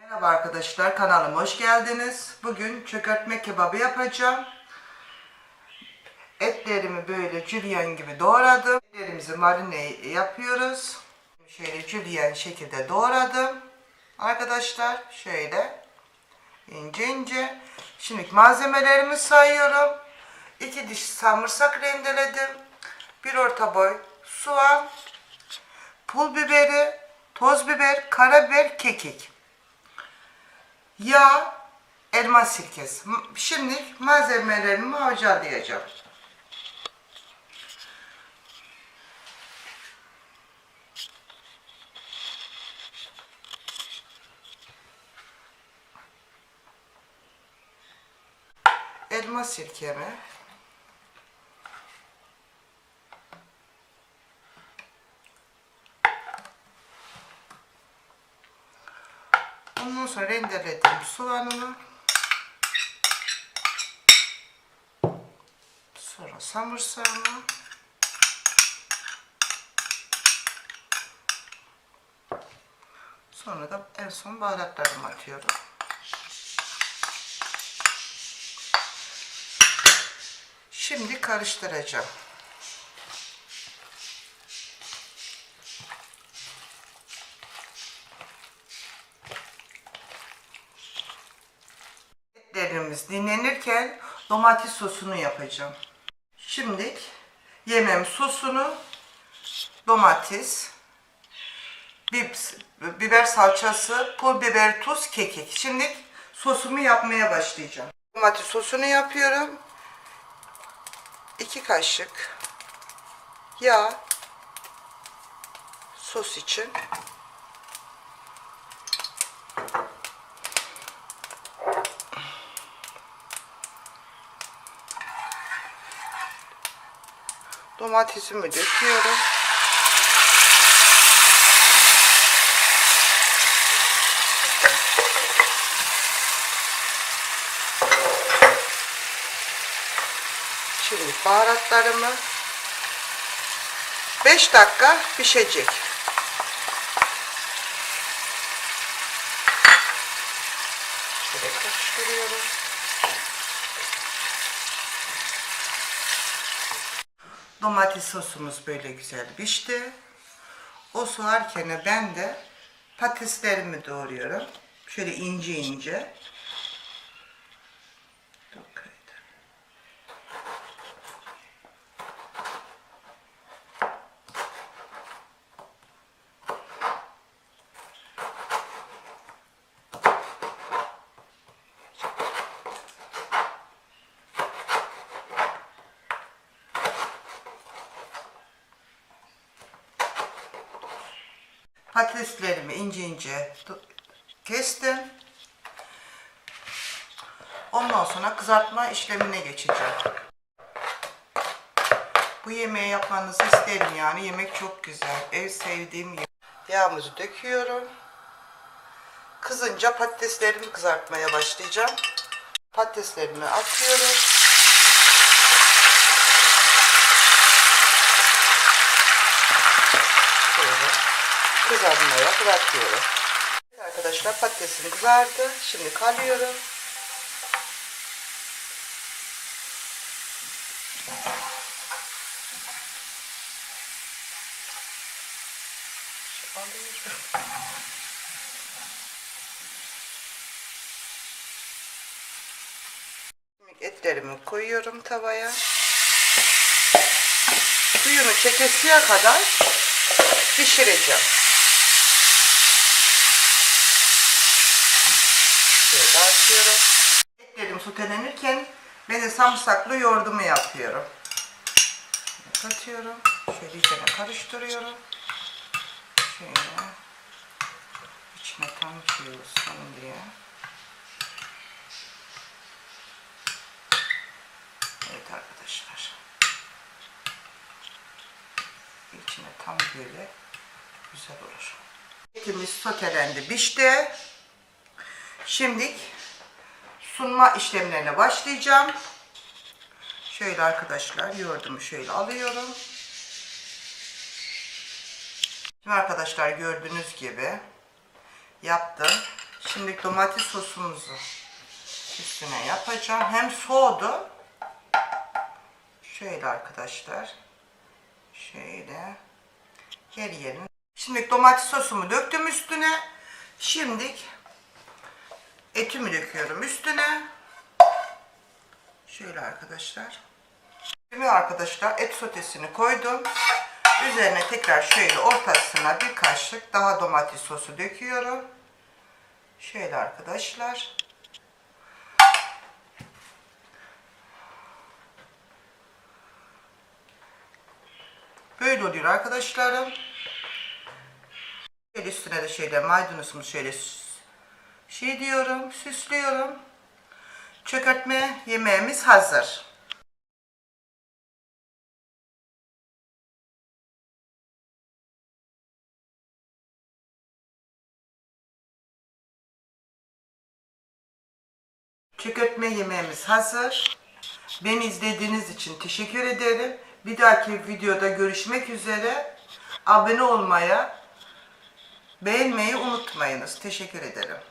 Merhaba arkadaşlar kanalıma hoş geldiniz. Bugün çökertme kebabı yapacağım. Etlerimi böyle jülyen gibi doğradım. Etlerimizi marine yapıyoruz. Şöyle jülyen şekilde doğradım. Arkadaşlar şöyle ince ince. Şimdi malzemelerimi sayıyorum. 2 diş samırsak rendeledim. Bir orta boy soğan, pul biberi, toz biber, karabiber, kekik. Yağ, elma sirkesi. Şimdi malzemelerimi harcayacağım. Elma sirkemi. Ondan sonra rendeledim soğanımı. Sonra samırsağımı. Sonra da en son baharatlarımı atıyorum. Şimdi karıştıracağım. Etlerimiz dinlenirken domates sosunu yapacağım. Şimdi yemem sosunu domates, bib- biber salçası, pul biber, tuz, kekik. Şimdi sosumu yapmaya başlayacağım. Domates sosunu yapıyorum. 2 kaşık yağ sos için. Domatesimi döküyorum. Şimdi baharatlarımı 5 dakika pişecek. Şöyle karıştırıyorum. Domates sosumuz böyle güzel pişti. O soğarken ben de patateslerimi doğruyorum. Şöyle ince ince. Patateslerimi ince ince kestim. Ondan sonra kızartma işlemine geçeceğim. Bu yemeği yapmanızı isterim yani. Yemek çok güzel. Ev sevdiğim yemek. Yağımızı döküyorum. Kızınca patateslerimi kızartmaya başlayacağım. Patateslerimi atıyorum. Şöyle kızarmaya bırakıyorum. Arkadaşlar patatesim kızardı. Şimdi kalıyorum. Etlerimi koyuyorum tavaya. Suyunu çekesiye kadar pişireceğim. Şöyle açıyorum. Etlerim sotelenirken ben de samırsaklı yoğurdumu yapıyorum. Katıyorum. Şöyle içine karıştırıyorum. Şöyle. İçine tam olsun diye. Evet arkadaşlar. İçine tam böyle güzel olur. Etimiz sotelendi, pişti. Şimdi sunma işlemlerine başlayacağım. Şöyle arkadaşlar yoğurdumu şöyle alıyorum. Şimdi arkadaşlar gördüğünüz gibi yaptım. Şimdi domates sosumuzu üstüne yapacağım. Hem soğudu. Şöyle arkadaşlar. Şöyle. Yer yerin. Şimdi domates sosumu döktüm üstüne. Şimdi etimi döküyorum üstüne. Şöyle arkadaşlar. Şimdi arkadaşlar et sotesini koydum. Üzerine tekrar şöyle ortasına bir kaşık daha domates sosu döküyorum. Şöyle arkadaşlar. Böyle oluyor arkadaşlarım. Şöyle üstüne de şöyle maydanozumu şöyle şey diyorum, süslüyorum. Çökertme yemeğimiz hazır. Çökertme yemeğimiz hazır. Beni izlediğiniz için teşekkür ederim. Bir dahaki videoda görüşmek üzere. Abone olmaya, beğenmeyi unutmayınız. Teşekkür ederim.